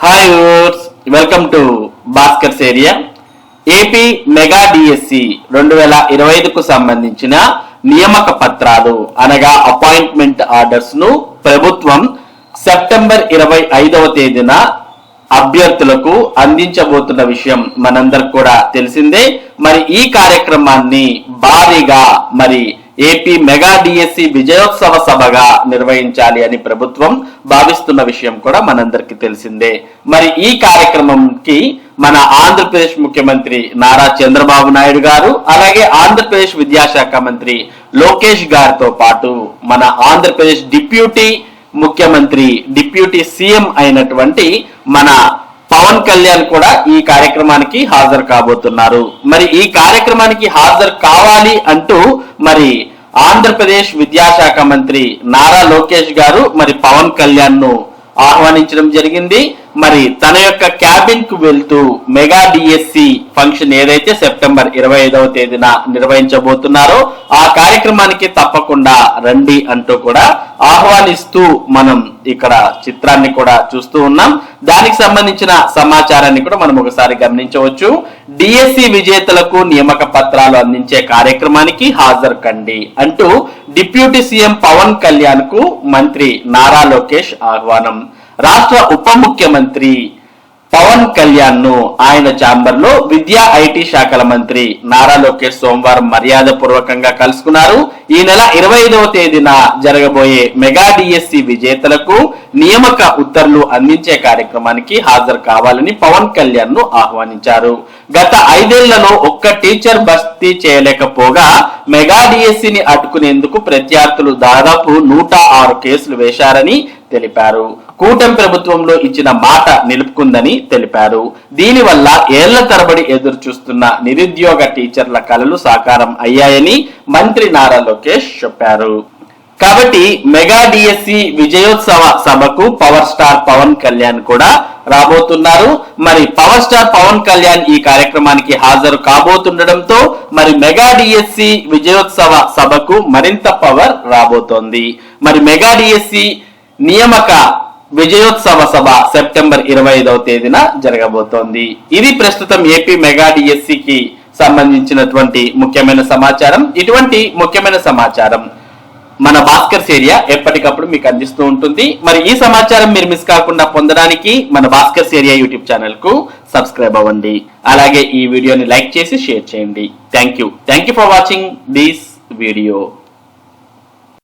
Hi welcome to Bhaskar's area AP mega DSC రెండు వేల ఇరవై ఐదుకు సంబంధించిన నియామక పత్రాలు అనగా అపాయింట్మెంట్ ఆర్డర్స్ను ప్రభుత్వం సెప్టెంబర్ ఇరవై ఐదవ తేదీన అభ్యర్థులకు అందించబోతున్న విషయం మనందరికి కూడా తెలిసిందే. మరి ఈ కార్యక్రమాన్ని భారీగా మరి ఏపీ మెగా డిఎస్సి విజయోత్సవ సభగా నిర్వహించాలి అని ప్రభుత్వం భావిస్తున్న విషయం కూడా మనందరికీ తెలిసిందే. మరి ఈ కార్యక్రమంకి మన ఆంధ్రప్రదేశ్ ముఖ్యమంత్రి నారా చంద్రబాబు నాయుడు గారు అలాగే ఆంధ్రప్రదేశ్ విద్యాశాఖ మంత్రి లోకేష్ గారితో పాటు మన ఆంధ్రప్రదేశ్ డిప్యూటీ ముఖ్యమంత్రి డిప్యూటీ సీఎం అయినటువంటి మన పవన్ కళ్యాణ్ కూడా ఈ కార్యక్రమానికి హాజరు కాబోతున్నారు. మరి ఈ కార్యక్రమానికి హాజరు కావాలి అంటూ మరి ఆంధ్రప్రదేశ్ విద్యాశాఖ మంత్రి నారా లోకేష్ గారు మరి పవన్ కళ్యాణ్ను ఆహ్వానించడం జరిగింది. మరి తన యొక్క క్యాబిన్కు వెళ్తూ మెగా డిఎస్సి ఫంక్షన్ ఏదైతే సెప్టెంబర్ ఇరవై ఐదవ తేదీన నిర్వహించబోతున్నారో ఆ కార్యక్రమానికి తప్పకుండా రండి అంటూ కూడా ఆహ్వానిస్తూ మనం ఇక్కడ చిత్రాన్ని కూడా చూస్తూ ఉన్నాం. దానికి సంబంధించిన సమాచారాన్ని కూడా మనం ఒకసారి గమనించవచ్చు. డిఎస్సి విజేతలకు నియామక పత్రాలు అందించే కార్యక్రమానికి హాజరు కండి అంటూ డిప్యూటీ సీఎం పవన్ కళ్యాణ్కు మంత్రి నారా లోకేష్ ఆహ్వానం. రాష్ట్ర ఉప ముఖ్యమంత్రి పవన్ కళ్యాణ్ను ఆయన ఛాంబర్లో విద్యా ఐటీ శాఖల మంత్రి నారా లోకేష్ సోమవారం మర్యాద పూర్వకంగా కలుసుకున్నారు. ఈ నెల ఇరవై ఐదవ తేదీన జరగబోయే మెగా డిఎస్సి విజేతలకు నియామక ఉత్తర్వులు అందించే కార్యక్రమానికి హాజరు కావాలని పవన్ కళ్యాణ్ను ఆహ్వానించారు. గత ఐదేళ్ళలో ఒక్క టీచర్ భర్తీ చేయలేకపోగా మెగా డిఎస్సిని అడ్డుకునేందుకు ప్రత్యర్థులు దాదాపు నూట ఆరు కేసులు వేశారని తెలిపారు. కూటమి ప్రభుత్వంలో ఇచ్చిన మాట నిలుపుకుందని తెలిపారు. దీనివల్ల ఏళ్ళ తరబడి ఎదురు చూస్తున్న నిరుద్యోగ టీచర్ల కలలు సాకారం అయ్యాయని మంత్రి నారా లోకేష్ చెప్పారు. కాబట్టి మెగా డిఎస్సి విజయోత్సవ సభకు పవర్ స్టార్ పవన్ కళ్యాణ్ కూడా రాబోతున్నారు. మరి పవర్ స్టార్ పవన్ కళ్యాణ్ ఈ కార్యక్రమానికి హాజరు కాబోతుండటంతో మరి మెగా డిఎస్సి విజయోత్సవ సభకు మరింత పవర్ రాబోతోంది. మరి మెగా డిఎస్సి నియామక విజయోత్సవ సభ సెప్టెంబర్ ఇరవై ఐదవ తేదీన జరగబోతోంది. ఇది ప్రస్తుతం ఏపీ మెగా డిఎస్సికి సంబంధించినటువంటి ముఖ్యమైన సమాచారం. ఇటువంటి ముఖ్యమైన సమాచారం మన భాస్కర్స్ ఏరియా ఎప్పటికప్పుడు మీకు అందిస్తూ ఉంటుంది. మరి ఈ సమాచారం మీరు మిస్ కాకుండా పొందడానికి మన భాస్కర్స్ ఏరియా యూట్యూబ్ ఛానల్కు సబ్స్క్రైబ్ అవ్వండి. అలాగే ఈ వీడియోని లైక్ చేసి షేర్ చేయండి. Thank you thank you for watching this video.